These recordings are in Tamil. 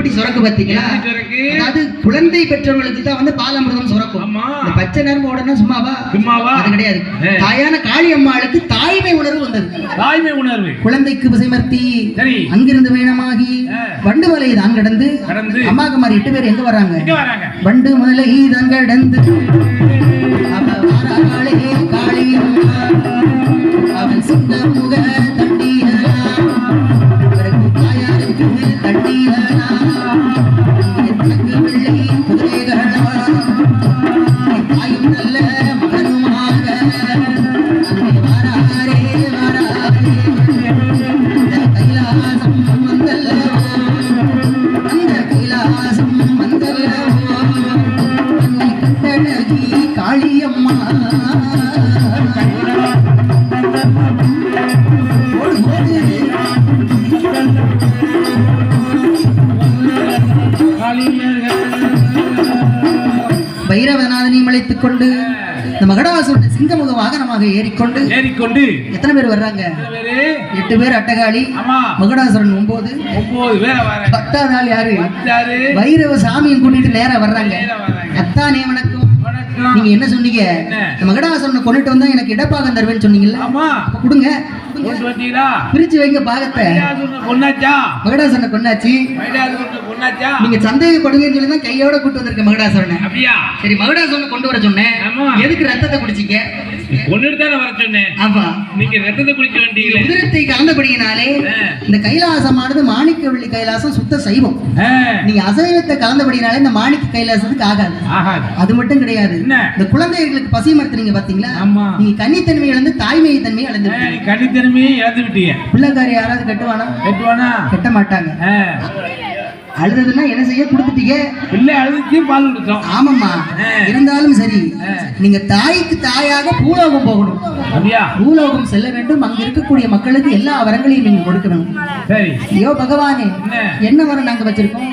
எப்படி சுரக்கு சுரக்கு? அதாவது குழந்தை பெற்றவர்களுக்கு தான் வந்து பாலாமிர்தம் சுரக்கும். பச்சை நரம்பு உடனே சும்மாவா? சும்மாவா? அது கிடையாது. தாயான காளி அம்மாளுக்கு தாய்மை உணர்வு வந்தது. தாய்மை உணர்வு. குழந்தைக்கு விசைமர்த்தி அங்கிருந்து வேணமாகி. வண்டு மலை தான் கடந்து அம்மாக்கு மாதிரி எட்டு பேர் எங்க வர்றாங்க எங்க வராங்க? வண்டு மலை தான் கடந்து. பைரவநாதனையும் அழைத்துக் கொண்டு இந்த மகடவாசனுடைய சிங்கமுக வாகனமாக ஏறிக்கொண்டு ஏறிக்கொண்டு. எத்தனை பேர் வர்றாங்க? எட்டு பேர் அட்டகாளி. மகுடாசுரன் ஒன்பது பத்தாவது நாள் யாரு? வைரவ சாமியை கூட்டிட்டு நேரா வர்றாங்க. அத்தானே வணக்கம். நீங்க என்ன சொன்னீங்க? மகடாசுரனை கொண்டுட்டு வந்தா எனக்கு இடப்பாகம் தருவேன்னு சொன்னீங்கல்ல? அப்ப கொடுங்க. பிரிச்சு வைங்க பாகத்தை. மகடாசுரனை கொண்டாச்சு நீங்க சந்தேகப்படுவீங்கன்னு சொல்லி தான் கையோட கூட்டு வந்திருக்க மகடாசுரனை. அப்படியா? சரி மகடாசுரனை கொண்டு வர சொன்னேன். எதுக்கு ரத்தத்தை குடிச்சீங்க கொண்டுட்டு தானே வர சொன்னேன். ஆமா. நீங்க ரத்தத்தை உதிரத்தை கலந்தபடியினாலே ஆ. இந்த கைலாசமானது மாணிக்கவள்ளி கைலாசம் சுத்த சைவம். நீங்க அசைவத்தை கலந்தபடினாலே இந்த மாணிக்க கைலாசத்துக்கு ஆகாது. அது மட்டும் கிடையாது? இந்த குழந்தைகளுக்கு பசி மறுத்துறீங்க பாத்தீங்களா? ஆமா. நீங்க கன்னித்தன்மை இழந்து தாய்மை தன்மை இழந்து நீ கண்ணித்தனமே இழந்து விட்டீங்க பிள்ளைக்காரி யாராவது கட்டுவானா? கட்டுவானா? கட்ட மாட்டாங்க அழுதுன்னா என்ன செய்ய? கொடுத்துட்டீங்க? பிள்ளை அழுதுச்சு பால் கொடுத்தோம் ஆமாம்மா. இருந்தாலும் சரி. நீங்க தாய்க்கு தாயாக பூலோகம் போகணும். பூலோகம் செல்ல வேண்டும். அங்க இருக்கக்கூடிய மக்களுக்கு எல்லா வரங்களையும் நீங்க கொடுக்கணும். சரி. ஐயோ பகவானே. என்ன? வரம் நாங்க வச்சிருக்கோம்?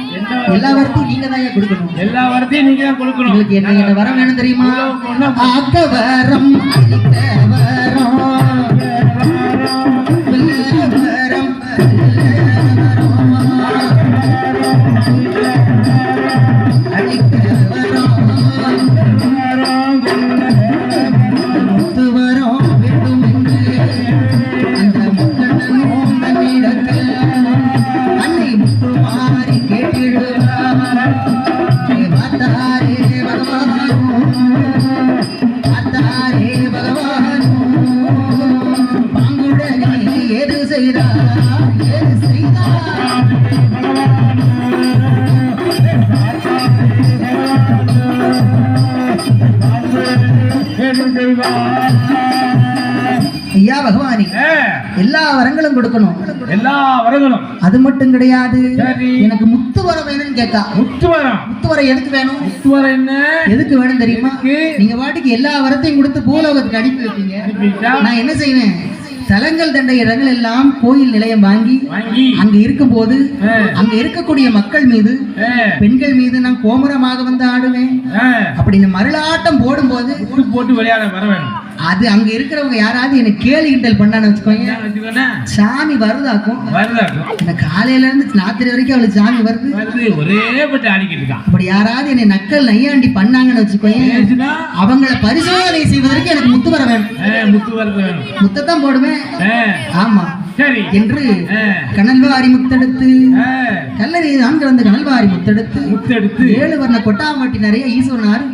எல்லா வரத்தையும் நீங்க தான் கொடுக்கணும். எல்லா வரத்தையும் நீங்க தான் கொடுக்கணும். உங்களுக்கு என்ன என்ன வரம் வேணும் தெரியுமா? ஆக்க வரம் வரம் ஐயா பகவானே. எல்லா வரங்களும் கொடுக்கணும். எல்லா வரங்களும். அது மட்டும் கிடையாது. எனக்கு முத்து வரம் வேணும்னு கேட்கா முத்து வரம். முத்து வரம் எதுக்கு வேணும்? முத்து வரம் என்ன? எதுக்கு வேணும் தெரியுமா? நீங்க பாட்டுக்கு எல்லா வரத்தையும் கொடுத்து பூலோகத்துக்கு அனுப்பி வைப்பீங்க? நான் என்ன செய்வேன்? தலங்கள் தண்டை இடங்கள் எல்லாம் கோயில் நிலையம் வாங்கி அங்க இருக்கும்போது ஆ. அங்க இருக்கக்கூடிய மக்கள் மீது பெண்கள் மீது நான் கோமரமாக வந்து ஆடுவேன். அப்படின்னு மருளாட்டம் போடும்போது போட்டு விளையாட வர வேணும். அது அங்க இருக்கிறவங்க யாராவது என்ன கேலி கிண்டல் பண்ணான்னு வச்சுக்கோங்க? சாமி வருதாக்கும். இந்த காலையில இருந்து ராத்திரி வரைக்கும் அவளுக்கு சாமி வருது. ஒரே அப்படி யாராவது என்னை நக்கல் நையாண்டி பண்ணாங்கன்னு வச்சுக்கோங்க. அவங்கள பரிசோதனை செய்வதற்கு எனக்கு முத்து வர வேணும். முத்து வருது வேணும். முத்தத்தான் போடுவேன். ஆமா. சரி. என்று கனல்வாரி முத்தெடுத்து கல்லறை தான் கிடந்து கனல்வாரி முத்தெடுத்து முத்தெடுத்து. ஏழு வர்ண கொட்டாமட்டி நிறைய ஈஸ்வரனார்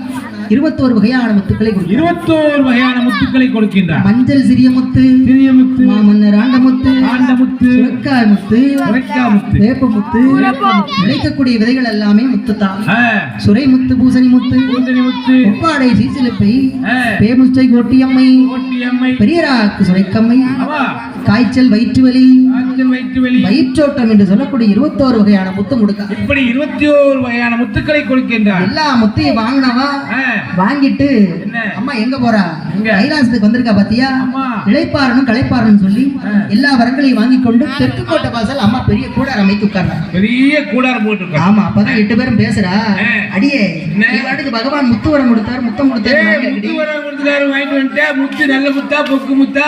இருபத்தோரு வகையான முத்துக்களை இருபத்தோரு வகையான முத்துக்களை கொடுக்கின்றார். மஞ்சள் சிறிய முத்து சிறிய முத்து மாமன்னர் ஆண்ட முத்து ஆண்ட முத்து முத்து முத்து வேப்ப முத்து விளைக்கக்கூடிய விதைகள் எல்லாமே முத்து தான் சுரை முத்து பூசணி முத்து கூந்தணி முத்து ஒப்பாடை சீசிலிப்பை பேமுச்சை கோட்டியம்மை ஓட்டி அம்மை பெரியராக்கு சுரைக்கம்மை காய்ச்சல் வயிற்று வலி காய்ச்சல் வயிற்று வெளி வயிற்றோட்டம் என்று சொல்லக்கூடிய இருபத்தோரு வகையான முத்து முடுக்கா. இப்படி இருபத்தி ஓரு வகையான முத்துக்களை கொடுக்கின்றார். எல்லா முத்தையும் வாங்கினவா? வாங்கிட்டு? அம்மா எங்க போறா? கைலாசத்துக்கு வந்திருக்கா பாத்தியா? அம்மா. இளைப்பாறணும் களைப்பாறணும் சொல்லி எல்லா வரங்களையும் வாங்கி கொண்டு தெற்கு கோட்டை வாசல் அம்மா பெரிய கூடார அமைத்து உட்கார்றாங்க பெரிய கூடாரம் போட்டிருக்கான் ஆமா அப்பதான் எட்டு பேரும் பேசுறா. அடியே என்ன? நீ பாட்டுக்கு பகவான் முத்து வரம் கொடுத்தாரு முத்தம் கொடுத்தாரு முத்து. வரம் கொடுத்துட்டாரு வாங்கிட்டு வந்துட்டேன். முத்து நல்ல முத்தா பொக்கு முத்தா.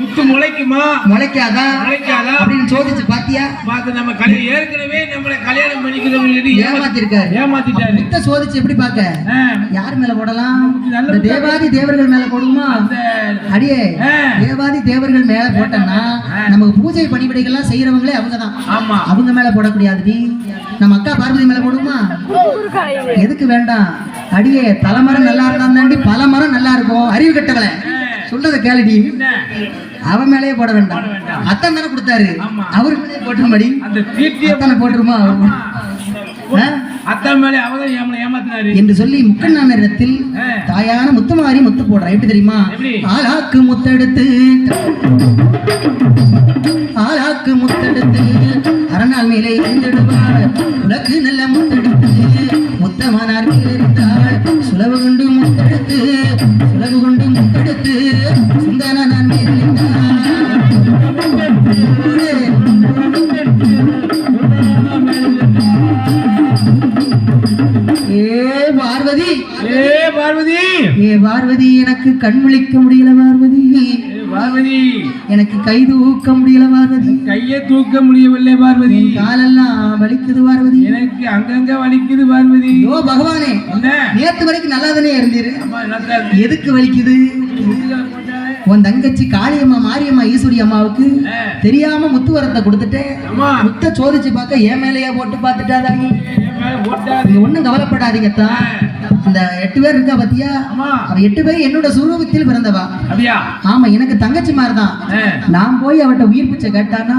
முத்து முளைக்குமா? முளைக்காதா? முளைக்காதா? அப்படின்னு சோதிச்சு பாத்தியா? பார்த்து நம்ம ஏற்கனவே நம்மளை கல்யாணம் பண்ணிக்க வைக்கிறவங்க எது ஏமாத்திருக்காரு. ஏமாத்திட்டாரு. முத்த சோதிச்சு எப்படி பார்க்க? ஆ, யார் மேல போடலாம்? நல்ல இந்த தேவாதி தேவர்கள் மேல போடுமா அடியே தேவாதி தேவர்கள் மேல போட்டோம்னா நமக்கு பூஜை பணிவிடைகள்லாம் செய்யறவங்களே அவங்கதான் ஆமா. அவங்க மேல போடக்கூடாது நீ. நம்ம அக்கா பார்வதி மேல போடுமா எதுக்கு வேண்டாம்? அடியே தலைமரம் நல்லா இருந்தா தாண்டி பல மரம் நல்லா இருக்கும். அறிவு கட்டவளை. சொல்றத கேளுடி. அவன் மேலேயே போட வேண்டாம். அத்தன் தானே கொடுத்தாரு. ஆமா. அவரு மேலே போட்டுருமாடி அந்த தீட்டிய அத்தனை போட்டுருமா? ஆ? அத்தா மேலே அவதான் ஏமா ஏமாத்தினாரு. என்று சொல்லி முக்கண்ணானிடத்தில். தாயான முத்துமாரி முத்து போடுறா. எப்படி தெரியுமா? ஆளாக்கு முத்தெடுத்து ஆளாக்கு முத்தெடுத்து அரணால் மேலே எழுந்திடுவாள். உலக்கு நல்ல முத்தெடுத்து முத்தமானார் இருந்தாள். சுலவு கொண்டு முத்தெடுத்து சுலவு கொண்டு முத்தெடுத்து சுந்தர நான் ஏ கண் விழிக்க முடியல பார்வதி. பார்வதி. எனக்கு கை தூக்க முடியல பார்வதி. கையை தூக்க முடியவில்லை பார்வதி. காலெல்லாம் வலிக்குது பார்வதி. எனக்கு அங்கங்க வலிக்குது பார்வதி. ஐயோ பகவானே நேத்து வரைக்கும் நல்லா தானே இருந்தீரு? எதுக்கு வலிக்குது. உன் தங்கச்சி காளியம்மா மாரியம்மா ஈஸ்வரி அம்மாவுக்கு. தெரியாம முத்துவரத்தை கொடுத்துட்டேன். அம்மா முத்த சோதிச்சு பார்க்க என் மேலேயே போட்டு பார்த்துட்டாதாங்க ஒண்ணும் கவலைப்படாதீங்க தான் இந்த எட்டு பேர் இருக்கா பாத்தியா? அவ எட்டு பேர் என்னோட சுரூபத்தில் பிறந்தவா? அப்படியா? ஆமா எனக்கு தங்கச்சி மாதிரி தான் நான் போய் அவட்ட உயிர் பிச்சை கேட்டானா?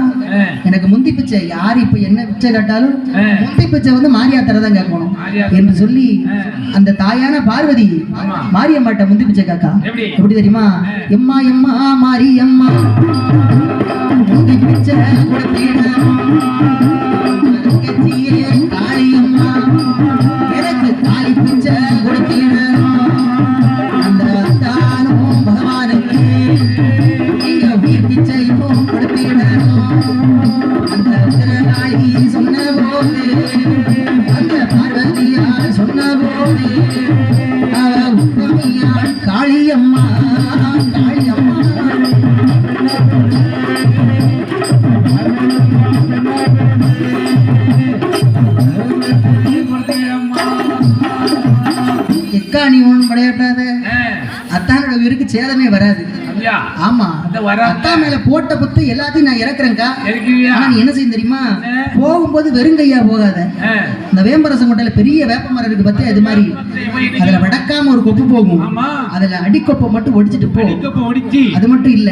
எனக்கு முந்தி பிச்சை யார் இப்ப என்ன பிச்சை கேட்டாலும். முந்தி பிச்சை வந்து மாரியாத்தரை தான் கேட்கணும். என்று சொல்லி. அந்த தாயான பார்வதி. மாரியம்மாட்ட முந்தி பிச்சை காக்கா எப்படி? எப்படி தெரியுமா? எம்மா எம்மா மாரியம்மா முந்தி பிச்சை காளியம்மா. எக்கா நீ ஒண்ணும் படையாட்டாத. ஆ, அத்தானோட உயிருக்கு சேதமே வராது. ஆமா. அத்தா மேல போட்ட புத்து எல்லாத்தையும் நான் இறக்குறேன்க்கா. ஆனா நீ என்ன செய்ய தெரியுமா? போகும்போது வெறுங்கையா போகாத. இந்த வேம்பரசம் கொட்டையில பெரிய வேப்ப மரம் இருக்கு பத்தியா? இது மாதிரி. அதுல வடக்காம ஒரு கொப்பு போகும். அதுல அடிக்கொப்பை மட்டும் ஒடிச்சிட்டு போ. அடிக்கப்ப ஒடிச்சு. அது மட்டும் இல்ல.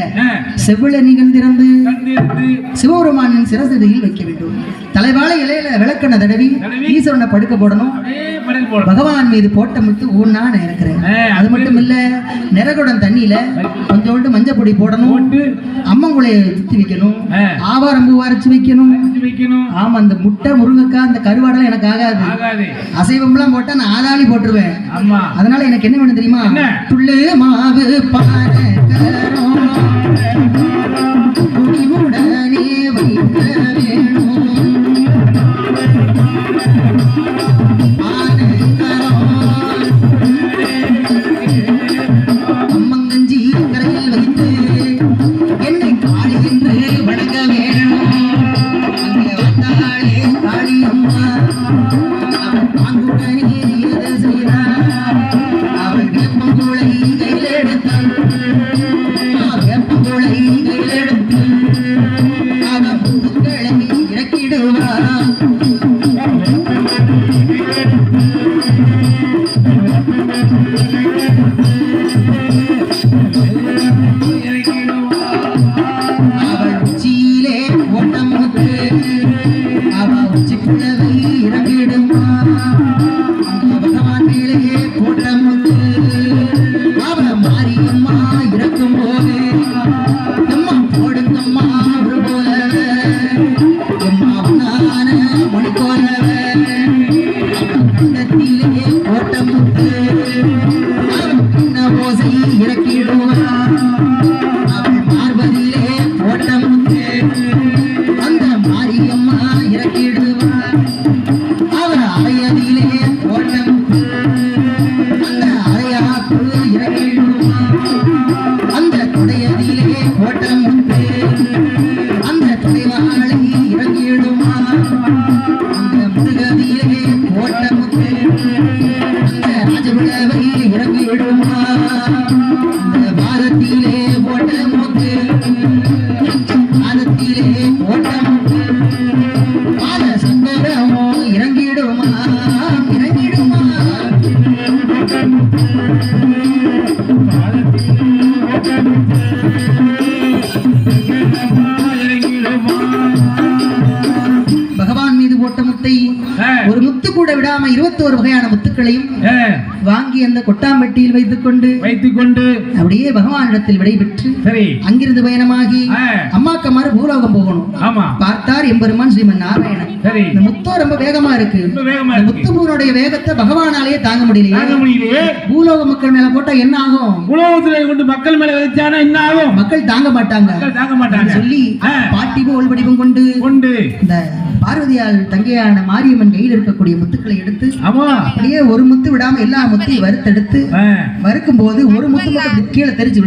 நிகழ்ந்திருந்து கண்டிருந்து. சிவபெருமானின் சிரசதியில் வைக்க வேண்டும். தலைவாழ இலையில விளக்கண தடவி தடவி. ஈஸ்வரனை படுக்க போடணும். படல் போடும் பகவான் மீது போட்ட முத்து ஊன்னா நான் இருக்கிறேன் அது மட்டும் இல்ல நிறகுடம் தண்ணியில கொஞ்சோண்டு மஞ்சள் பொடி போடணும். அம்மங்குளைய சுத்தி வைக்கணும். ஆ. ஆவாரம்பூ அரைச்சு வைக்கணும். ஆமா அந்த முட்டை முருங்கைக்காய் அந்த கருவாடெல்லாம் எனக்கு ஆகாது. அசைவம்லாம் போட்டா நான் ஆதாளி போட்டுருவேன். அதனால எனக்கு என்ன வேணும் தெரியுமா? துள்ளு மாவு பானை. ஆ. ஒரு முத்து கூட விடாம இருபத்தோரு வகையான முத்துக்களையும் வாங்கி அந்த கொட்டாம்பட்டியில் வைத்துக் கொண்டு வைத்துக் கொண்டு அப்படியே பகவானிடத்தில் விடைபெற்று அங்கிருந்து பயணமாகி. அம்மாக்கமாறு பூலோகம் போகணும். பார்த்தார் எம்பெருமான் ஸ்ரீமன் நாராயணன். இந்த முத்தோ ரொம்ப வேகமா இருக்கு. முத்துப்பூனுடைய வேகத்தை பகவானாலேயே தாங்க முடியலையே. பூலோக மக்கள் மேல போட்டா என்ன ஆகும்? உலகத்துல கொண்டு மக்கள் மேல வச்சானா என்ன ஆகும்? மக்கள் தாங்க மாட்டாங்க. தாங்க மாட்டாங்க. சொல்லி ஆ. பாட்டி போல் வடிவம் கொண்டு கொண்டு. இந்த பார்வதியால் தங்கையான மாரியம்மன் கையில் இருக்கக்கூடிய முத்துக்களை எடுத்து அப்படியே ஒரு முத்து விடாம எல்லா முத்தையும் வறுத்தெடுத்து வறுக்கும் போது ஒரு முத்து மட்டும் கீழே தெரிச்சு